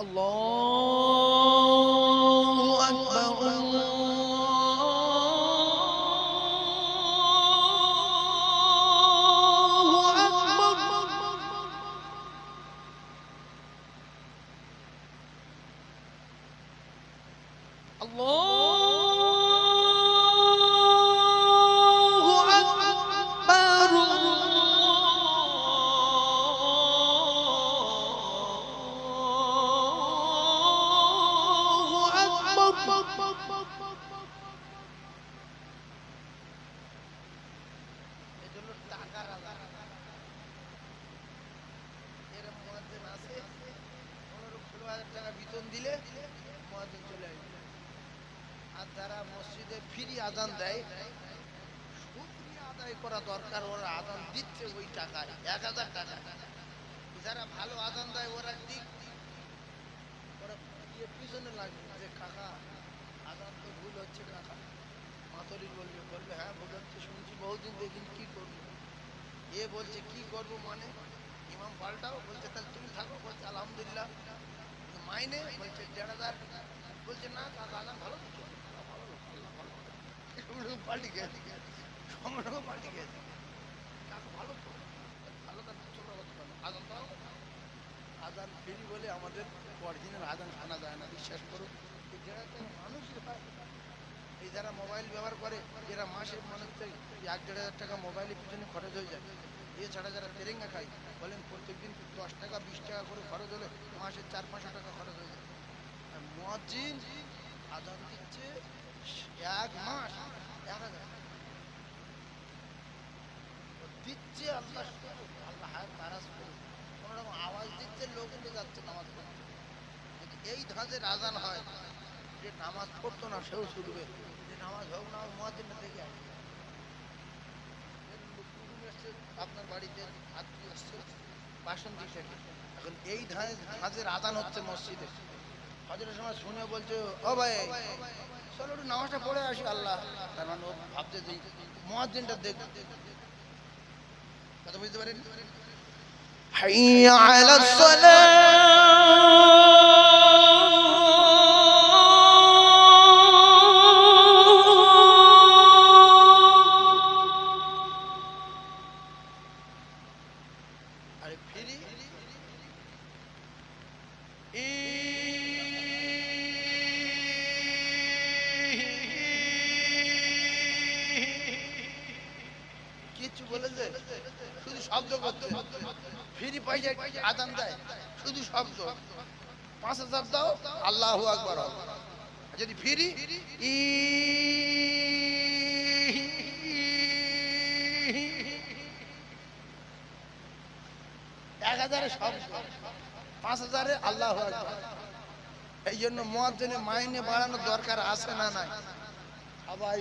a হাজার টাকা বেতন দিলে মুয়াজ্জিন চলে আসবে। আর যারা মসজিদে ফ্রি আজান দেয় শুকরিয়া আদায় করা দরকার, ওরা আজান দিচ্ছে ওই টাকায়, এক হাজার টাকা। যারা ভালো আজান দেয়, ওরা দিক। ওরা গিয়ে পিছনে লাগবে যে, কাকা আজান তো ভুল হচ্ছে, কাকা। মাতরির বলবে বলবে হ্যাঁ ভুল হচ্ছে, শুনছি বহুদিন দেখিনি কি করব। এ বলছে, কি করব মানে? ইমাম পাল্টাও বলছে, তাহলে তুমি থাকো। বলছে, আলহামদুলিল্লাহ। মাইনে বলছে, দেড় হাজার বলছে, না কাকা আজান ভালো দিচ্ছে পাল্টি গেছে সঙ্গে সঙ্গে পাল্টি গেছে ভালো ভালো তার ছোট কথা? আজান দাও। আজান ফেরি বলে আমাদের অরিজিনাল আজান শোনা যায় না, বিশ্বাস করুন যারা মানুষ এই যারা মোবাইল ব্যবহার করে, এরা মাসে মনে হচ্ছে এক দেড় হাজার টাকা মোবাইলের পিছনে খরচ হয়ে যায়। এছাড়া যারা তেরেঙ্গা খায়, বলেন প্রত্যেকদিন দশ টাকা, বিশ টাকা করে খরচ হলে মাসে চার, পাঁচশো টাকা খরচ হয়ে যায়। আর মুয়াজ্জিন আজান দিচ্ছে এক মাস এক দিচ্ছে আল্লাহ আল্লাহ হায় তারাজ করুন কোনো রকম আওয়াজ দিচ্ছে, লোক উঠে যাচ্ছে নামাজ পড়তে। এই ধাঁচের আজান হয়, যে নামাজ পড়তো না, সেও ছুটবে যে নামাজ হোক না হোক মুয়াজ্জিনটা দেখে আসবে। আপনার বাড়িতে আত্মীয় আসছে? বাসন্তী থেকে এখন এই হাজের আদান হচ্ছে মসজিদে। হাজারের সময় শুনে বলছে, ও ভাই, চলো একটু নামাজটা পড়ে আসি, আল্লাহ। তার মানে ও ভাবছে যে মহাজিনটা দেখ। কথা বুঝতে পারেন? হাইয়া আলা সালাম। ফ্রি পয়সা আদান দেয়। শুধু শব্দ। পাঁচ হাজার দাও, আল্লাহ আকবর যদি ফ্রি ই পাঁচ হাজারে আল্লাহ এই জন্য মাইনে বাড়ানোর দরকার আছে না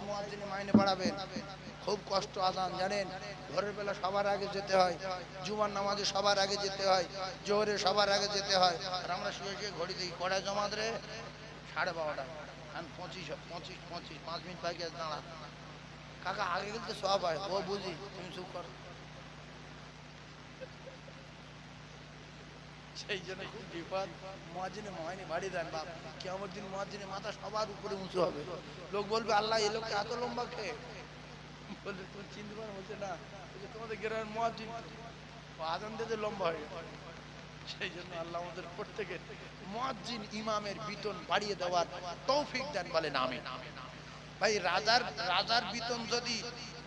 মহাজনে মাইনে বাড়াবেন খুব কষ্ট আদান জানেন? ভোরের বেলা সবার আগে যেতে হয়। জুমার নামাজে সবার আগে যেতে হয়। জোহরে সবার আগে যেতে হয়। আর আমরা শুয়ে শুয়ে ঘড়ি দেখি কড়ায় জমা রে? সাড়ে বারোটা। এখন পঁচিশ পঁচিশ পঁচিশ পাঁচ মিনিট বাকি আছে দাঁড়া। কাকা আগে কিন্তু সব হয়। ও বুঝি। তুমি চুপ করো। সেই জন্য খুব বিপদ। মহাজিনে মহাইনে বাড়ি দেন বাপ। কেমন দিন মহাজিনে মাথা সবার উপরে উঁচু হবে। লোক বলবে আল্লাহ এই লোককে এত লম্বা খেয়ে। বলবে তুমি চিনতে পারো বলছে না। বলছে, তোমাদের গ্রামের মহাজিন আজান দিতে লম্বা হয়ে। সেই জন্য আল্লাহ আমাদের প্রত্যেকের মহাজিন ইমামের বেতন বাড়িয়ে দেওয়ার তৌফিক দেন বলেন আমি ভাই রাজার রাজার বেতন যদি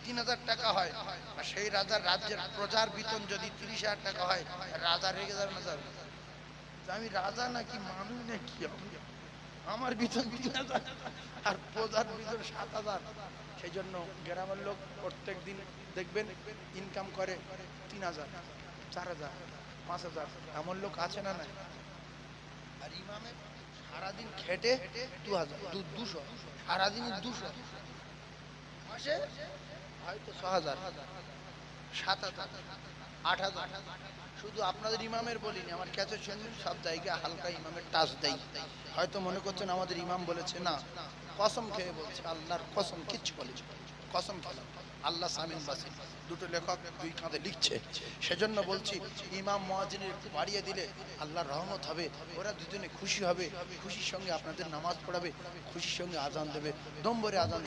তিন হাজার টাকা হয় আর সেই রাজার রাজ্যের প্রজার বেতন যদি তিরিশ হাজার টাকা হয় রাজা রেগে যাবে না যাবে আমি রাজা নাকি মানুষ নাকি? আমার বেতন তিন হাজার আর প্রজার বেতন সাত হাজার। সেই জন্য গ্রামের লোক প্রত্যেক দিন দেখবেন ইনকাম করে তিন হাজার, চার হাজার, পাঁচ হাজার। এমন লোক আছে না নাই? আর ইমামে সারাদিন খেটে দু হাজার দুশো, সারাদিন দুশো। মাসে হয়তো ছ হাজার, সাত হাজার। আট হাজার। শুধু আপনাদের ইমামের বলিনি, আমার ক্যাচের সঙ্গে সব জায়গায় হালকা ইমামের টাচ দেয় হয়তো মনে করছেন আমাদের ইমাম বলেছে, না, কসম খেয়ে বলছে, আল্লাহর কসম কিচ্ছু বলেছে কসম খেলাম আল্লাহ সামিন বাসিন দুটো লেখক দুই কাঁধে লিখছে। সেজন্য বলছি, ইমাম মহাজিনের একটু বাড়িয়ে দিলে আল্লাহর রহমত হবে। ওরা দুজনে খুশি হবে। খুশির সঙ্গে আপনাদের নামাজ পড়াবে। খুশির সঙ্গে আজান দেবে। দম্বরে আজান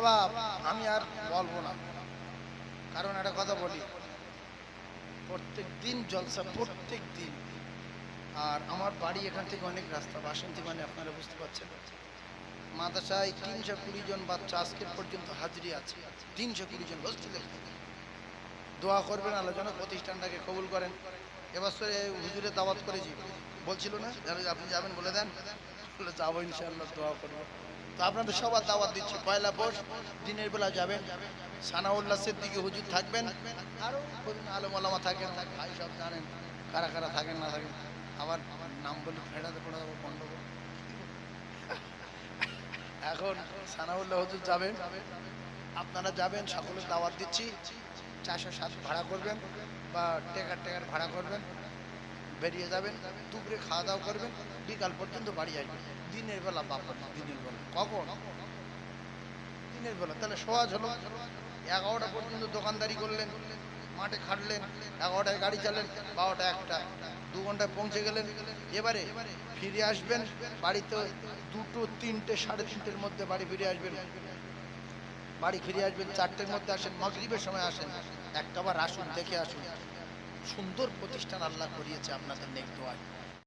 আবার আমি আর বলব না। কারণ একটা কথা বলি, প্রত্যেক দিন জলসা, প্রত্যেক দিন। আর আমার বাড়ি এখান থেকে অনেক রাস্তা, বাসন্তী মানে আপনারা বুঝতে পারছেন। মাদ্রাসায় তিনশো কুড়ি জন বাচ্চা আজকের পর্যন্ত হাজিরি আছে। তিনশো কুড়ি জন হোস্টেলে দোয়া করবেন আলোচনা প্রতিষ্ঠানটাকে কবুল করেন। এবছরে হুজুরে দাওয়াত করেছি। বলছিল না আপনি যাবেন বলে দেন। বলে যাব ইনশাআল্লাহ, দোয়া করব। তো আপনাদের সবার দাওয়াত দিচ্ছি, পয়লা পোষ দিনের বেলা যাবেন। সানাউল্লাহ সিদ্দিকি হুজুর থাকবেন। আরও কদিন আলম আলামা থাকেন, ভাই সব জানেন, কারা কারা থাকেন না থাকেন। আবার নাম বলে ফেরাতে পড়ে যাব, গন্ডগোল। এখন সানাউল্লাহ হুজুর যাবেন। আপনারা যাবেন, সকলের দাওয়াত দিচ্ছি। চারশো সাত ভাড়া করবেন বা টেকার টেকার ভাড়া করবেন। বেরিয়ে যাবেন, দুপুরে খাওয়া দাওয়া করবেন। বিকাল পর্যন্ত বাড়ি আসবেন। দিনের বেলা বাপা দিনের বেলা। কখন? দিনের বেলা। তাহলে সহজ হলো। এগারোটা পর্যন্ত দোকানদারি করলেন, মাঠে খাটলেন, এগারোটায় গাড়ি চালেন বারোটা একটা। দু ঘন্টায় পৌঁছে গেলেন। এবারে ফিরে আসবেন, বাড়িতে দুটো, তিনটে, সাড়ে তিনটের মধ্যে বাড়ি ফিরে আসবেন। বাড়ি ফিরে আসবেন, চারটের মধ্যে আসেন, মগরিবের সময় আসেন। একটা বার আসুন, দেখে আসুন। সুন্দর প্রতিষ্ঠান আল্লাহ করিয়েছে আপনাদের নেক দোয়ায়।